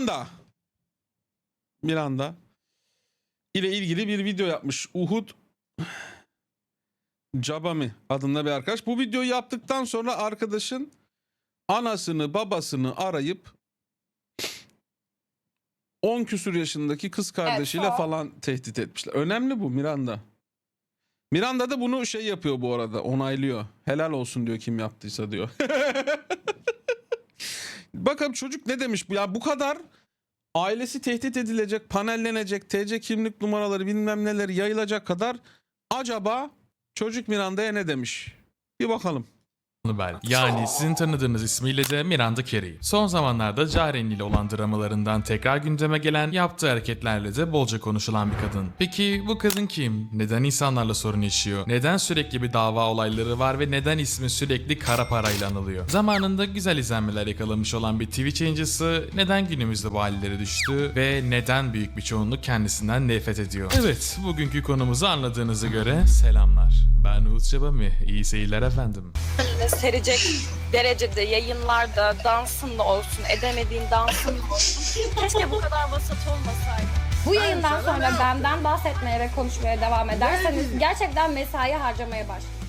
Miranda. Miranda ile ilgili bir video yapmış. Uhud Cabami adında bir arkadaş. Bu videoyu yaptıktan sonra arkadaşın anasını babasını arayıp 10 küsur yaşındaki kız kardeşiyle Evet, falan tehdit etmişler. Önemli bu Miranda. Miranda da bunu şey yapıyor bu arada onaylıyor. Helal olsun diyor kim yaptıysa diyor. Bakalım çocuk ne demiş? Ya bu kadar ailesi tehdit edilecek, panellenecek, TC kimlik numaraları bilmem neler yayılacak kadar acaba çocuk Miranda'ya ne demiş? Bir bakalım. Bel. Yani sizin tanıdığınız ismiyle de Miranda Kerry. Son zamanlarda Jaren ile olan dramalarından tekrar gündeme gelen yaptığı hareketlerle de bolca konuşulan bir kadın. Peki bu kadın kim? Neden insanlarla sorun yaşıyor? Neden sürekli bir dava olayları var ve neden ismi sürekli kara parayla anılıyor? Zamanında güzel izlenmeler yakalamış olan bir Twitch yayıncısı neden günümüzde bu hallere düştü ve neden büyük bir çoğunluk kendisinden nefret ediyor? Evet, bugünkü konumuzu anladığınıza göre selamlar. Ben Uğuz Çabami. İyi seyirler efendim. Serecek derecede yayınlarda dansınla olsun, edemediğin dansınla olsun. Keşke bu kadar vasat olmasaydı. Bu yayından sonra benden bahsetmeye ve konuşmaya devam ederseniz gerçekten mesai harcamaya başlayın.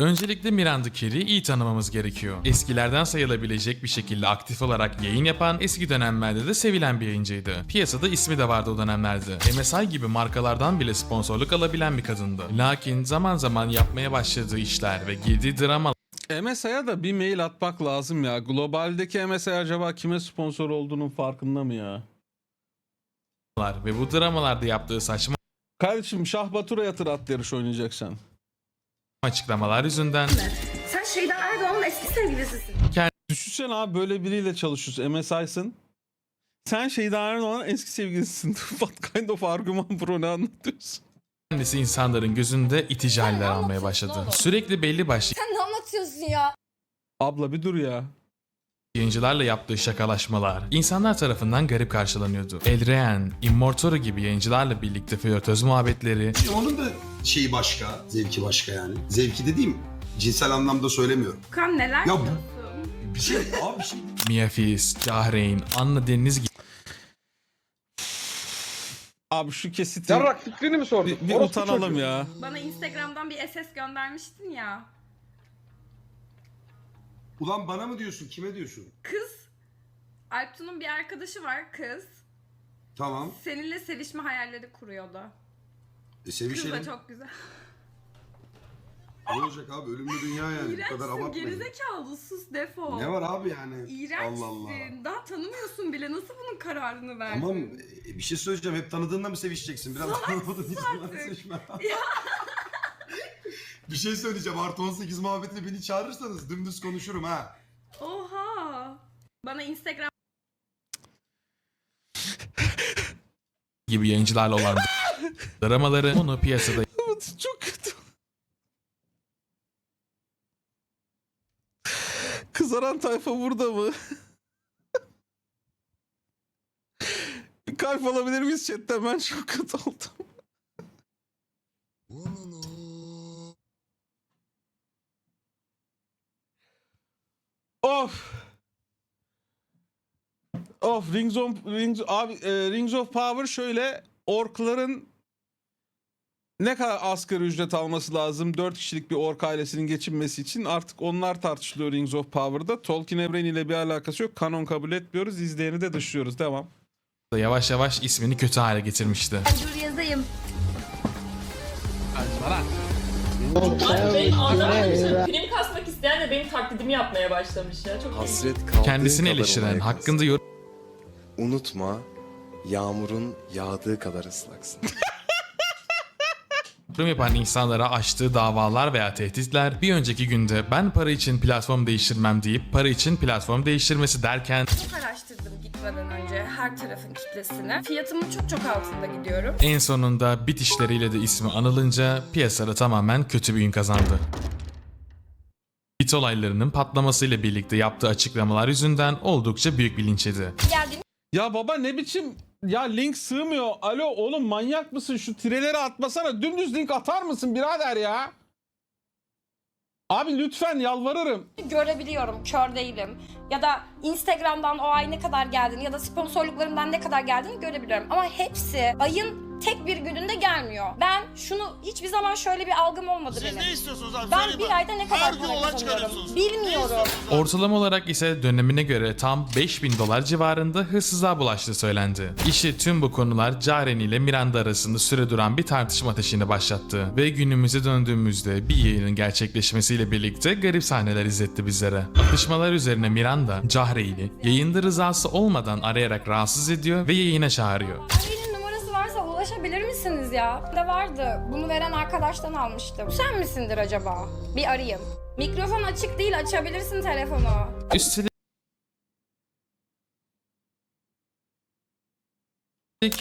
Öncelikle Miranda Kerr'i iyi tanımamız gerekiyor. Eskilerden sayılabilecek bir şekilde aktif olarak yayın yapan, eski dönemlerde de sevilen bir yayıncıydı. Piyasada ismi de vardı o dönemlerde. MSI gibi markalardan bile sponsorluk alabilen bir kadındı. Lakin zaman zaman yapmaya başladığı işler ve girdiği drama MSI'ya da bir mail atmak lazım ya. Globaldeki MSI acaba kime sponsor olduğunun farkında mı ya? ve bu dramalarda yaptığı saçma Kardeşim Şah Batur'a yatır at yarış oynayacaksan. Açıklamalar yüzünden Sen Şeyda Erdoğan'ın eski sevgilisisin. Düşünsene abi böyle biriyle çalışıyorsun. MSI'sın. Sen Şeyda Erdoğan'ın eski sevgilisisin. What kind of argument bro ne anlatıyorsun? kendisi insanların gözünde itici haller almaya başladı. Sürekli belli başlı Sen ne anlatıyorsun ya? Abla bir dur ya. Yayıncılarla yaptığı şakalaşmalar insanlar tarafından garip karşılanıyordu. Elrean, Immortoro gibi yayıncılarla birlikte flörtöz muhabbetleri Onun da şeyi başka, zevki başka yani. Zevki dediğim cinsel anlamda söylemiyorum. Kan neler Ya bu- diyorsun? Bir şey abi bir şey. Mia Fis, Cahreyn, Anna Deniz gibi Abi şu kesiti Yarrak fikrini mi sordun? bir, bir Orospu utanalım çocuğu. ya. Bana Instagram'dan bir SS göndermiştin ya. Ulan bana mı diyorsun, kime diyorsun? Kız, Alptu'nun bir arkadaşı var kız. Tamam. Seninle sevişme hayalleri kuruyordu. E Kız sevişelim. da çok güzel. Ne olacak abi? Ölümlü dünya yani. Bu kadar İğrençsin, abartmayın. gerizekalı sus defol. Ne var abi yani? İğrençsin. Allah Allah. Daha tanımıyorsun bile. Nasıl bunun kararını verdin? Tamam e, bir şey söyleyeceğim. Hep tanıdığında mı sevişeceksin? Biraz tanımadığın insanlarla artık. sevişme. bir şey söyleyeceğim. Artı 18 muhabbetine beni çağırırsanız dümdüz konuşurum ha. Oha. Bana Instagram gibi yayıncılarla olan dramaları onu piyasada Çok kötü. Kızaran tayfa burada mı? Bir kalp alabilir miyiz chatten? Ben çok kötü oldum. of. Of Rings of Rings abi e, Rings of Power şöyle orkların ne kadar asgari ücret alması lazım 4 kişilik bir ork ailesinin geçinmesi için artık onlar tartışılıyor Rings of Power'da. Tolkien evreniyle bir alakası yok. Kanon kabul etmiyoruz. izleyeni de dışlıyoruz. Devam. yavaş yavaş ismini kötü hale getirmişti. dur yazayım. Abi benim anlamadım. Prim kasmak isteyen de benim taklidimi yapmaya başlamış ya. Çok iyi. Hasret Kendisini kadar eleştiren, hakkında kalsın. Unutma, yağmurun yağdığı kadar ıslaksın. yorum yapan insanlara açtığı davalar veya tehditler bir önceki günde ben para için platform değiştirmem deyip para için platform değiştirmesi derken Çok araştırdım gitmeden önce her tarafın kitlesini. Fiyatımın çok çok altında gidiyorum. en sonunda bit işleriyle de ismi anılınca piyasada tamamen kötü bir gün kazandı. Bit olaylarının patlamasıyla birlikte yaptığı açıklamalar yüzünden oldukça büyük bir linç yedi. Geldiğim Ya baba ne biçim ya link sığmıyor. Alo oğlum manyak mısın? Şu tireleri atmasana. Dümdüz link atar mısın birader ya? Abi lütfen yalvarırım. görebiliyorum. Kör değilim. Ya da Instagram'dan o ay ne kadar geldiğini ya da sponsorluklarımdan ne kadar geldiğini görebiliyorum. Ama hepsi ayın tek bir gününde gelmiyor. Ben şunu hiçbir zaman şöyle bir algım olmadı benim. istiyorsunuz abi? Ben bir ayda ne kadar para kazanıyorum? Bilmiyorum. Ortalama olarak ise dönemine göre tam 5000 dolar civarında hırsızlığa bulaştığı söylendi. İşte tüm bu konular Caren ile Miranda arasında süre duran bir tartışma ateşini başlattı ve günümüze döndüğümüzde bir yayının gerçekleşmesiyle birlikte garip sahneler izletti bizlere. Atışmalar üzerine Miranda, Cahreyn'i yayında rızası olmadan arayarak rahatsız ediyor ve yayına çağırıyor. Varsa ulaşabilir misiniz ya? De vardı. Bunu veren arkadaştan almıştım. Sen misindir acaba? Bir arayayım. Mikrofon açık değil açabilirsin telefonu. Üstelik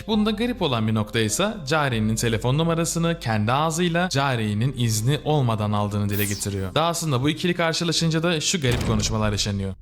Bunda garip olan bir nokta ise Cari'nin telefon numarasını kendi ağzıyla Cari'nin izni olmadan aldığını dile getiriyor. Dahasında bu ikili karşılaşınca da şu garip konuşmalar yaşanıyor.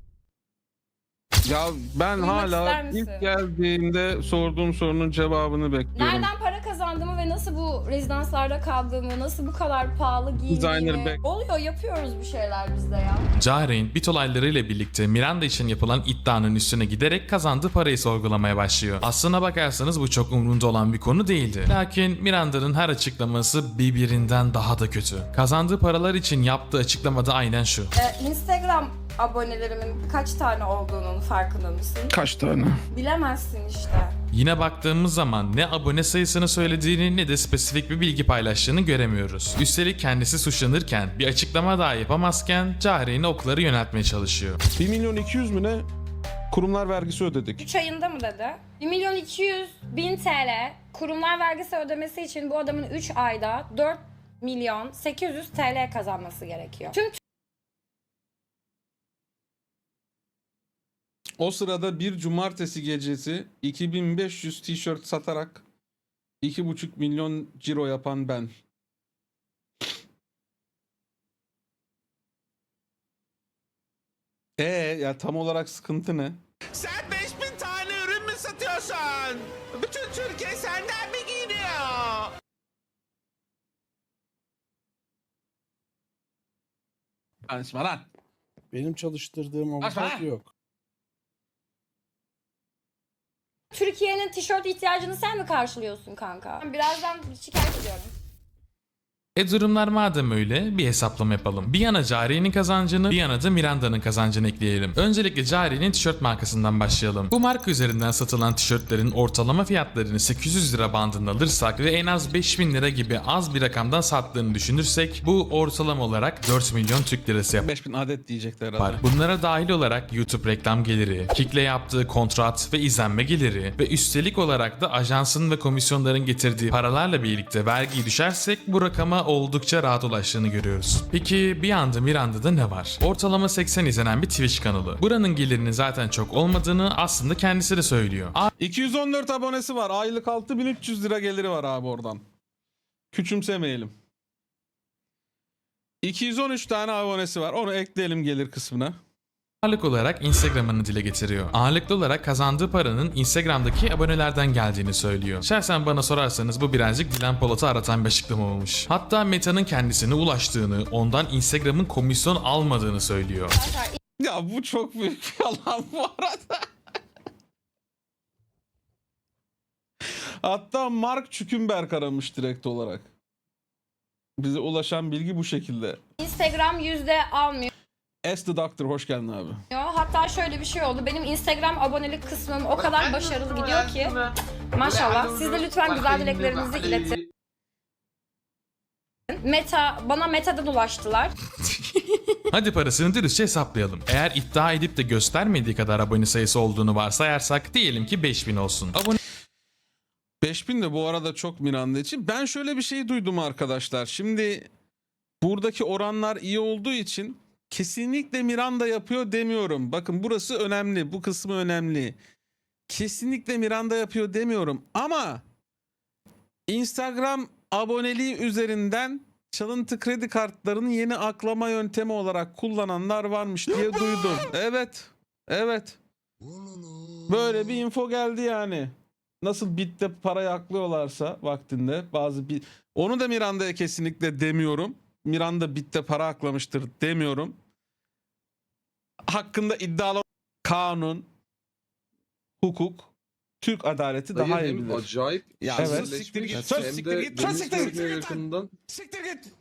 Ya ben Duymak hala misin? ilk geldiğimde sorduğum sorunun cevabını bekliyorum. Nereden para kazandığımı ve nasıl bu rezidanslarda kaldığımı, nasıl bu kadar pahalı Designer giyindiğimi... Oluyor, yapıyoruz bir şeyler bizde ya. Cahreyn bit olaylarıyla birlikte Miranda için yapılan iddianın üstüne giderek kazandığı parayı sorgulamaya başlıyor. Aslına bakarsanız bu çok umrunda olan bir konu değildi. Lakin Miranda'nın her açıklaması birbirinden daha da kötü. Kazandığı paralar için yaptığı açıklamada aynen şu. Ee, Instagram abonelerimin kaç tane olduğunun farkında mısın? Kaç tane? Bilemezsin işte. Yine baktığımız zaman ne abone sayısını söylediğini ne de spesifik bir bilgi paylaştığını göremiyoruz. Üstelik kendisi suçlanırken bir açıklama daha yapamazken Cahreyn'e okları yöneltmeye çalışıyor. 1 milyon 200 mü ne? Kurumlar vergisi ödedik. 3 ayında mı dedi? 1 milyon 200 bin TL kurumlar vergisi ödemesi için bu adamın 3 ayda 4 milyon 800 TL kazanması gerekiyor. Tüm O sırada bir cumartesi gecesi 2500 tişört satarak 2,5 milyon ciro yapan ben. Ee ya tam olarak sıkıntı ne? Sen 5000 tane ürün mü satıyorsun? Bütün Türkiye senden mi giyiniyor? Konuşma lan. Benim çalıştırdığım avukat lan. yok. Türkiye'nin tişört ihtiyacını sen mi karşılıyorsun kanka? Birazdan şikayet ediyorum. E durumlar madem öyle bir hesaplama yapalım. Bir yana Cari'nin kazancını bir yana da Miranda'nın kazancını ekleyelim. Öncelikle Cari'nin tişört markasından başlayalım. Bu marka üzerinden satılan tişörtlerin ortalama fiyatlarını 800 lira bandında alırsak ve en az 5000 lira gibi az bir rakamdan sattığını düşünürsek bu ortalama olarak 4 milyon Türk lirası yapar. 5000 adet diyecekler herhalde. Bunlara dahil olarak YouTube reklam geliri, Kik'le yaptığı kontrat ve izlenme geliri ve üstelik olarak da ajansın ve komisyonların getirdiği paralarla birlikte vergiyi düşersek bu rakama oldukça rahat ulaştığını görüyoruz. Peki bir anda Miranda'da ne var? Ortalama 80 izlenen bir Twitch kanalı. Buranın gelirinin zaten çok olmadığını aslında kendisi de söylüyor. 214 abonesi var. Aylık 6300 lira geliri var abi oradan. Küçümsemeyelim. 213 tane abonesi var. Onu ekleyelim gelir kısmına. Ağırlık olarak Instagram'ını dile getiriyor. Ağırlıklı olarak kazandığı paranın Instagram'daki abonelerden geldiğini söylüyor. Şahsen bana sorarsanız bu birazcık Dilan Polat'ı aratan bir açıklama olmuş. Hatta Meta'nın kendisine ulaştığını, ondan Instagram'ın komisyon almadığını söylüyor. Ya bu çok büyük bir yalan bu arada. Hatta Mark Çükümberg aramış direkt olarak. Bize ulaşan bilgi bu şekilde. Instagram yüzde almıyor. As the Doctor hoş geldin abi. Hatta şöyle bir şey oldu. Benim Instagram abonelik kısmım o kadar başarılı gidiyor ki. Maşallah. Siz de lütfen güzel dileklerinizi iletin. Meta, bana Meta'dan ulaştılar. Hadi parasını dürüstçe hesaplayalım. Eğer iddia edip de göstermediği kadar abone sayısı olduğunu varsayarsak diyelim ki 5000 olsun. Abone 5000 de bu arada çok Miranda için. Ben şöyle bir şey duydum arkadaşlar. Şimdi buradaki oranlar iyi olduğu için kesinlikle Miranda yapıyor demiyorum. Bakın burası önemli. Bu kısmı önemli. Kesinlikle Miranda yapıyor demiyorum ama Instagram aboneliği üzerinden çalıntı kredi kartlarını yeni aklama yöntemi olarak kullananlar varmış diye duydum. Evet. Evet. Böyle bir info geldi yani. Nasıl bitte parayı aklıyorlarsa vaktinde bazı bir onu da Miranda'ya kesinlikle demiyorum. Miranda bitte para aklamıştır demiyorum. Hakkında iddialı kanun, hukuk, Türk adaleti daha iyi bilir. acayip Ya söz siktir git, söz siktir git, söz siktir git. yakından. Siktir git.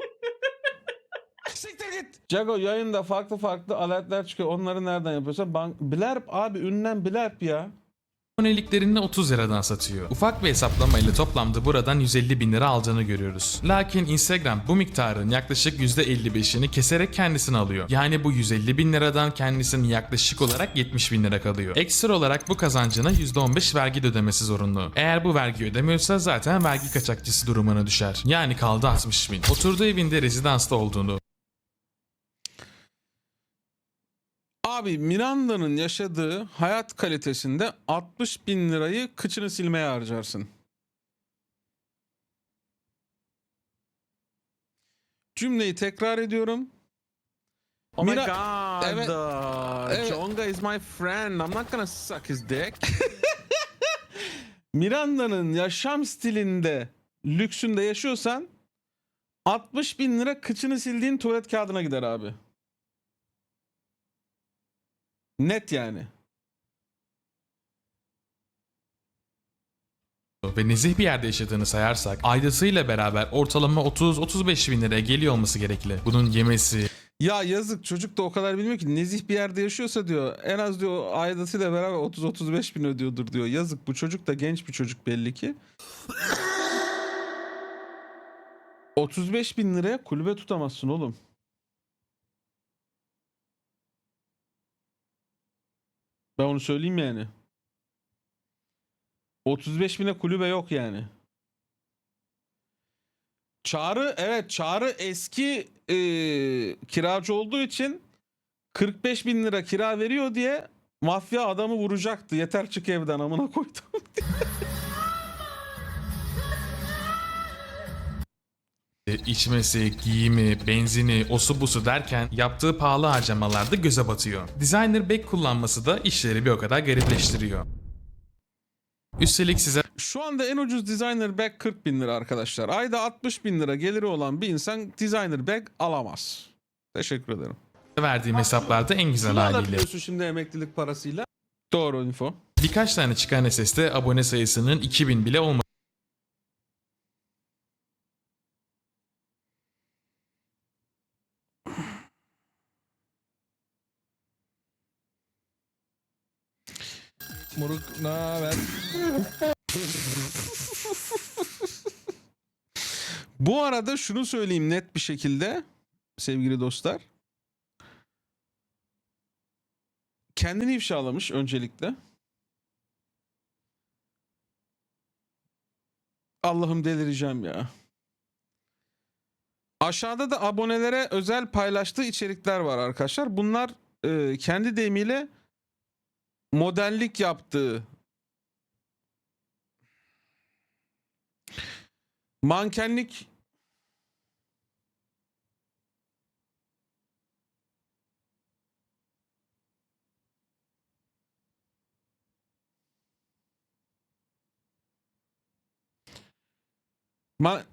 Siktir git. Jago yayında farklı farklı aletler çıkıyor. Onları nereden yapıyorsa bank... Blerp abi ünlem Blerp ya. Aboneliklerini 30 liradan satıyor. Ufak bir hesaplamayla toplamda buradan 150 bin lira aldığını görüyoruz. Lakin Instagram bu miktarın yaklaşık %55'ini keserek kendisini alıyor. Yani bu 150 bin liradan kendisinin yaklaşık olarak 70 bin lira kalıyor. Ekstra olarak bu kazancına %15 vergi de ödemesi zorunlu. Eğer bu vergi ödemiyorsa zaten vergi kaçakçısı durumuna düşer. Yani kaldı 60 bin. Oturduğu evinde rezidansta olduğunu Abi Miranda'nın yaşadığı hayat kalitesinde 60 bin lirayı kıçını silmeye harcarsın. Cümleyi tekrar ediyorum. Oh my Mira- god. Evet. uh, Evet. Jonga is my friend. I'm not gonna suck his dick. Miranda'nın yaşam stilinde, lüksünde yaşıyorsan 60 bin lira kıçını sildiğin tuvalet kağıdına gider abi. Net yani. ve nezih bir yerde yaşadığını sayarsak aydasıyla beraber ortalama 30-35 bin liraya geliyor olması gerekli. Bunun yemesi, Ya yazık çocuk da o kadar bilmiyor ki nezih bir yerde yaşıyorsa diyor en az diyor aidasıyla beraber 30-35 bin ödüyordur diyor. Yazık bu çocuk da genç bir çocuk belli ki. 35 bin liraya kulübe tutamazsın oğlum. Ben onu söyleyeyim yani. 35 bine kulübe yok yani. Çağrı evet Çağrı eski e, kiracı olduğu için 45 bin lira kira veriyor diye mafya adamı vuracaktı. Yeter çık evden amına koydum. içmesi, giyimi, benzini, osu busu derken yaptığı pahalı harcamalarda göze batıyor. Designer bag kullanması da işleri bir o kadar garipleştiriyor. Üstelik size Şu anda en ucuz designer bag 40 bin lira arkadaşlar. Ayda 60 bin lira geliri olan bir insan designer bag alamaz. Teşekkür ederim. verdiğim hesaplarda en güzel Ne haliyle. alabiliyorsun şimdi emeklilik parasıyla? Doğru info. Birkaç tane çıkan SS'de abone sayısının 2000 bile olmadı. Moruk ne haber? Bu arada şunu söyleyeyim net bir şekilde sevgili dostlar. Kendini ifşalamış öncelikle. Allah'ım delireceğim ya. Aşağıda da abonelere özel paylaştığı içerikler var arkadaşlar. Bunlar e, kendi deyimiyle modellik yaptığı mankenlik Ma-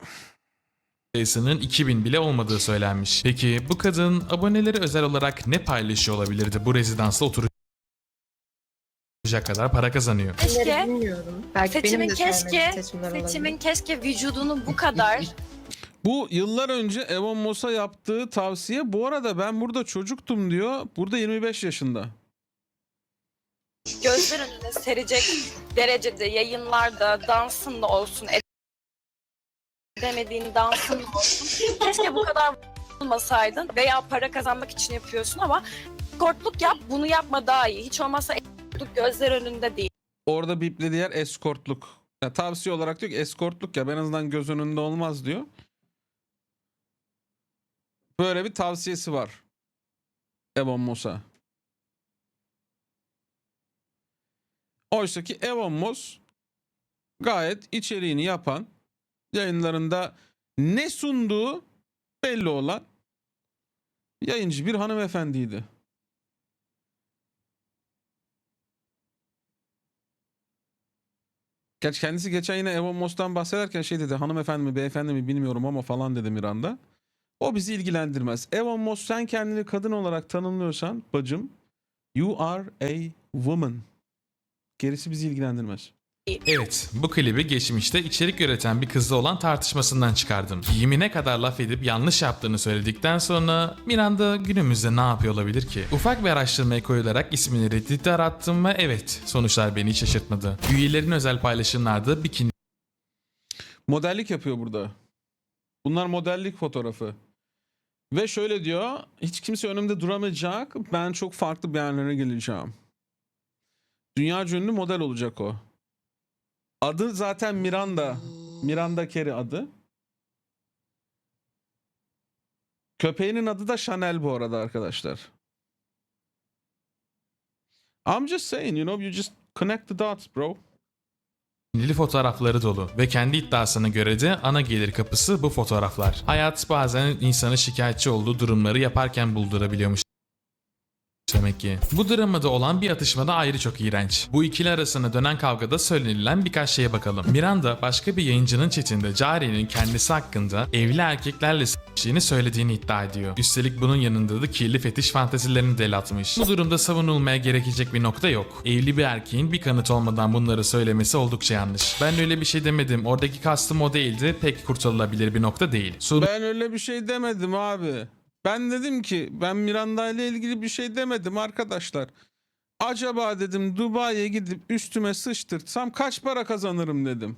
sayısının 2000 bile olmadığı söylenmiş. Peki bu kadın aboneleri özel olarak ne paylaşıyor olabilirdi bu rezidansta oturacak kadar para kazanıyor? Keşke Bilmiyorum. Belki Seçimin benim de keşke- sevmediğim seçimler olabilir. seçimin keşke vücudunu bu kadar Bu yıllar önce Evon Moss'a yaptığı tavsiye. Bu arada ben burada çocuktum diyor. Burada 25 yaşında. gözler önüne serecek derecede yayınlarda dansın da olsun edemediğin dansın da olsun. Keşke bu kadar olmasaydın veya para kazanmak için yapıyorsun ama eskortluk yap bunu yapma daha iyi. Hiç olmazsa eskortluk gözler önünde değil. Orada biplediği yer eskortluk. Ya, tavsiye olarak diyor ki eskortluk ya ben en azından göz önünde olmaz diyor. Böyle bir tavsiyesi var. Evon Moss'a. Oysa ki Evon Moss gayet içeriğini yapan yayınlarında ne sunduğu belli olan yayıncı bir hanımefendiydi. Gerçi kendisi geçen yine Evon Moss'tan bahsederken şey dedi hanımefendi mi beyefendi mi bilmiyorum ama falan dedi Miranda. O bizi ilgilendirmez. Evan Moss sen kendini kadın olarak tanımlıyorsan bacım you are a woman. Gerisi bizi ilgilendirmez. Evet, bu klibi geçmişte içerik üreten bir kızla olan tartışmasından çıkardım. Giyimine kadar laf edip yanlış yaptığını söyledikten sonra Miranda günümüzde ne yapıyor olabilir ki? Ufak bir araştırmaya koyularak ismini Reddit'te arattım ve evet, sonuçlar beni hiç şaşırtmadı. Üyelerin özel paylaşımlarda bikini Modellik yapıyor burada. Bunlar modellik fotoğrafı. Ve şöyle diyor. Hiç kimse önümde duramayacak. Ben çok farklı bir yerlere geleceğim. Dünya ünlü model olacak o. Adı zaten Miranda. Miranda Kerry adı. Köpeğinin adı da Chanel bu arada arkadaşlar. I'm just saying, you know, you just connect the dots, bro. Bikinili fotoğrafları dolu ve kendi iddiasına göre de ana gelir kapısı bu fotoğraflar. Hayat bazen insanı şikayetçi olduğu durumları yaparken buldurabiliyormuş. Demek ki. Bu dramada olan bir atışmada ayrı çok iğrenç. Bu ikili arasında dönen kavgada söylenilen birkaç şeye bakalım. Miranda başka bir yayıncının chatinde Cari'nin kendisi hakkında evli erkeklerle s***liğini söylediğini iddia ediyor. Üstelik bunun yanında da kirli fetiş fantezilerini de el atmış. Bu durumda savunulmaya gerekecek bir nokta yok. Evli bir erkeğin bir kanıt olmadan bunları söylemesi oldukça yanlış. Ben öyle bir şey demedim. Oradaki kastım o değildi. Pek kurtarılabilir bir nokta değil. Sorun Ben öyle bir şey demedim abi. Ben dedim ki ben Miranda ile ilgili bir şey demedim arkadaşlar. Acaba dedim Dubai'ye gidip üstüme sıçtırtsam kaç para kazanırım dedim.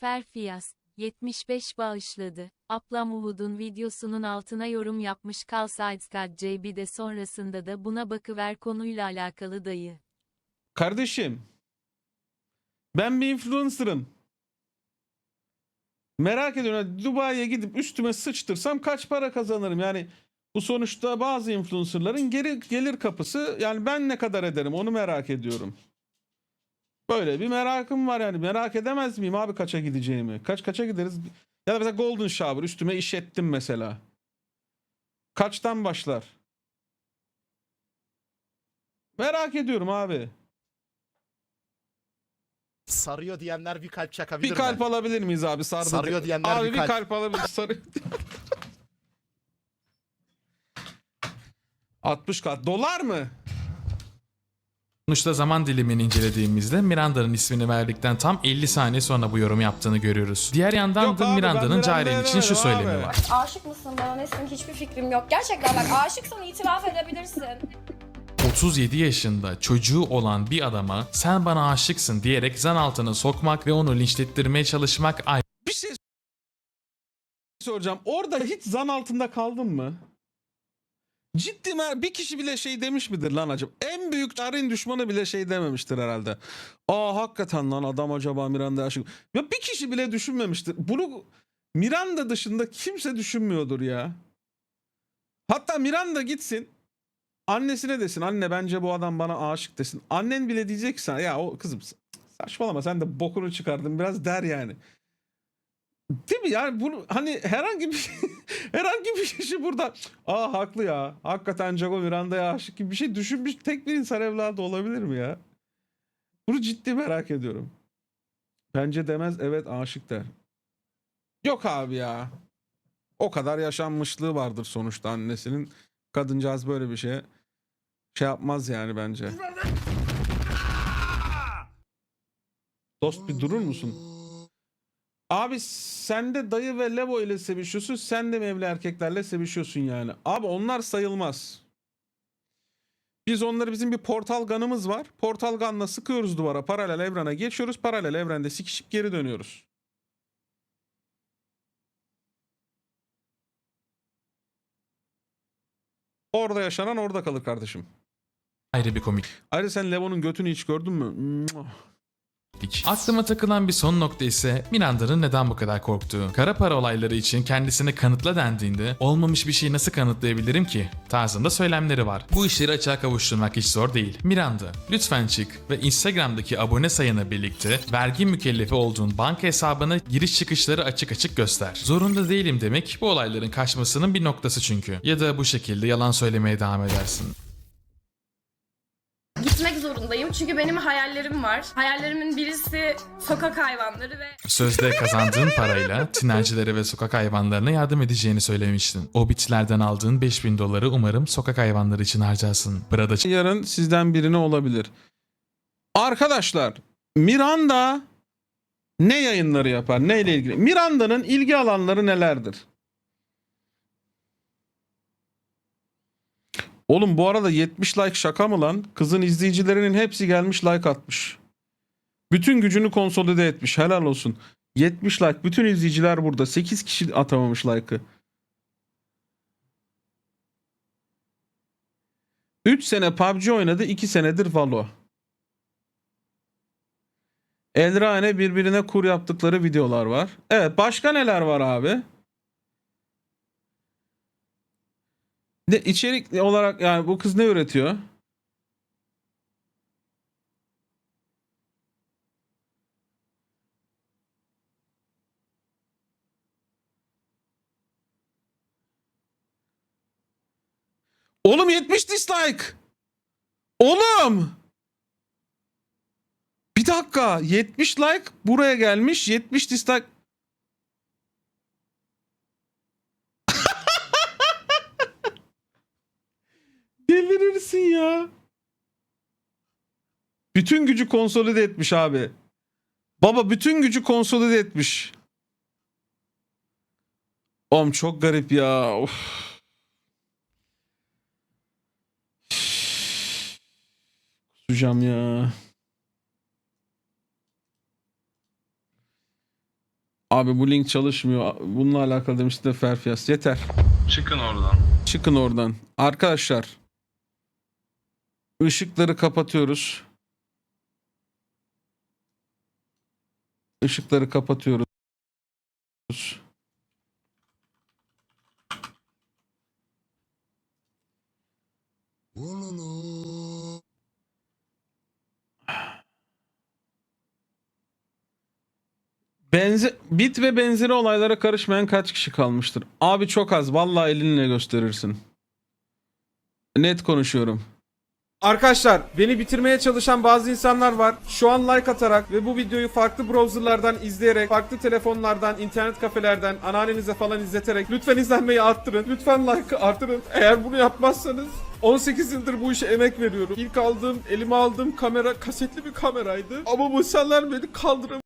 Ferfiyas 75 bağışladı. Ablam Uhud'un videosunun altına yorum yapmış kalsaydın JB de sonrasında da buna bakıver konuyla alakalı dayı. Kardeşim ben bir influencer'ım. Merak ediyorum Dubai'ye gidip üstüme sıçtırsam kaç para kazanırım? Yani bu sonuçta bazı influencer'ların geri gelir kapısı yani ben ne kadar ederim onu merak ediyorum. Böyle bir merakım var yani merak edemez miyim abi kaça gideceğimi? Kaç kaça gideriz? Ya da mesela Golden Shower üstüme iş ettim mesela. Kaçtan başlar? Merak ediyorum abi. Sarıyor diyenler bir kalp çakabilir Bir kalp alabilir miyiz abi? Sardı. Sarıyor diyenler abi bir bir kalp. kalp, alabilir. Sarıyor. 60 kat. Dolar mı? Sonuçta zaman dilimini incelediğimizde Miranda'nın ismini verdikten tam 50 saniye sonra bu yorum yaptığını görüyoruz. Diğer yandan Yok da abi, ben Miranda'nın Miranda'ya için şu demedim söylemi abi. var. Aşık mısın bana Nesin hiçbir fikrim yok. Gerçekten bak aşıksan itiraf edebilirsin. 37 yaşında çocuğu olan bir adama sen bana aşıksın diyerek zan altına sokmak ve onu linçlettirmeye çalışmak ayrı Bir şey soracağım. Orada hiç zan altında kaldın mı? Ciddi mi? Bir kişi bile şey demiş midir lan acaba? En büyük tarihın düşmanı bile şey dememiştir herhalde. Aa hakikaten lan adam acaba Miranda aşık. Ya bir kişi bile düşünmemiştir. Bunu Miranda dışında kimse düşünmüyordur ya. Hatta Miranda gitsin. Annesine desin anne bence bu adam bana aşık desin. Annen bile diyecek sana ya o kızım saçmalama sen de bokunu çıkardın biraz der yani. Değil mi? Yani bunu hani herhangi bir herhangi bir kişi burada aa haklı ya. Hakikaten Jago Miranda'ya aşık gibi bir şey düşünmüş tek bir insan evladı olabilir mi ya? Bunu ciddi merak ediyorum. Bence demez evet aşık der. Yok abi ya. O kadar yaşanmışlığı vardır sonuçta annesinin. Kadıncağız böyle bir şeye şey yapmaz yani bence. Dost bir durur musun? Abi sen de dayı ve Levo ile sevişiyorsun. Sen de mi evli erkeklerle sevişiyorsun yani? Abi onlar sayılmaz. Biz onları bizim bir portal ganımız var. Portal ganla sıkıyoruz duvara. Paralel evrene geçiyoruz. Paralel evrende sikişip geri dönüyoruz. Orada yaşanan orada kalır kardeşim. Ayrı bir komik. Ayrıca sen Levo'nun götünü hiç gördün mü? Dik. Aklıma takılan bir son nokta ise Miranda'nın neden bu kadar korktuğu. Kara para olayları için kendisine kanıtla dendiğinde olmamış bir şeyi nasıl kanıtlayabilirim ki? Tarzında söylemleri var. Bu işleri açığa kavuşturmak hiç zor değil. Miranda, lütfen çık ve Instagram'daki abone sayına birlikte vergi mükellefi olduğun banka hesabına giriş çıkışları açık açık göster. Zorunda değilim demek bu olayların kaçmasının bir noktası çünkü. Ya da bu şekilde yalan söylemeye devam edersin. Gitmek zorundayım. Çünkü benim hayallerim var. Hayallerimin birisi sokak hayvanları ve Sözde kazandığın parayla tinercilere ve sokak hayvanlarına yardım edeceğini söylemiştin. O bitlerden aldığın 5000 doları umarım sokak hayvanları için harcarsın. Burada yarın sizden birine olabilir. Arkadaşlar Miranda ne yayınları yapar? Neyle ilgili? Miranda'nın ilgi alanları nelerdir? Oğlum bu arada 70 like şaka mı lan? Kızın izleyicilerinin hepsi gelmiş like atmış. Bütün gücünü konsolide etmiş. Helal olsun. 70 like. Bütün izleyiciler burada. 8 kişi atamamış like'ı. 3 sene PUBG oynadı, 2 senedir Valo. Elrane birbirine kur yaptıkları videolar var. Evet, başka neler var abi? Ne içerik olarak yani bu kız ne üretiyor? Oğlum 70 dislike. Oğlum. Bir dakika. 70 like buraya gelmiş. 70 dislike. Delirirsin ya. Bütün gücü konsolide etmiş abi. Baba bütün gücü konsolide etmiş. Oğlum çok garip ya. Of. Kusacağım ya. Abi bu link çalışmıyor. Bununla alakalı demişti de Ferfiyas. Yeter. Çıkın oradan. Çıkın oradan. Arkadaşlar. Işıkları kapatıyoruz. Işıkları kapatıyoruz. Benze bit ve benzeri olaylara karışmayan kaç kişi kalmıştır? Abi çok az. Vallahi elinle gösterirsin. Net konuşuyorum. Arkadaşlar beni bitirmeye çalışan bazı insanlar var. Şu an like atarak ve bu videoyu farklı browserlardan izleyerek, farklı telefonlardan, internet kafelerden, anneannenize falan izleterek lütfen izlenmeyi arttırın. Lütfen like arttırın. Eğer bunu yapmazsanız 18 yıldır bu işe emek veriyorum. İlk aldığım, elime aldığım kamera kasetli bir kameraydı. Ama bu insanlar beni kaldıramıyor.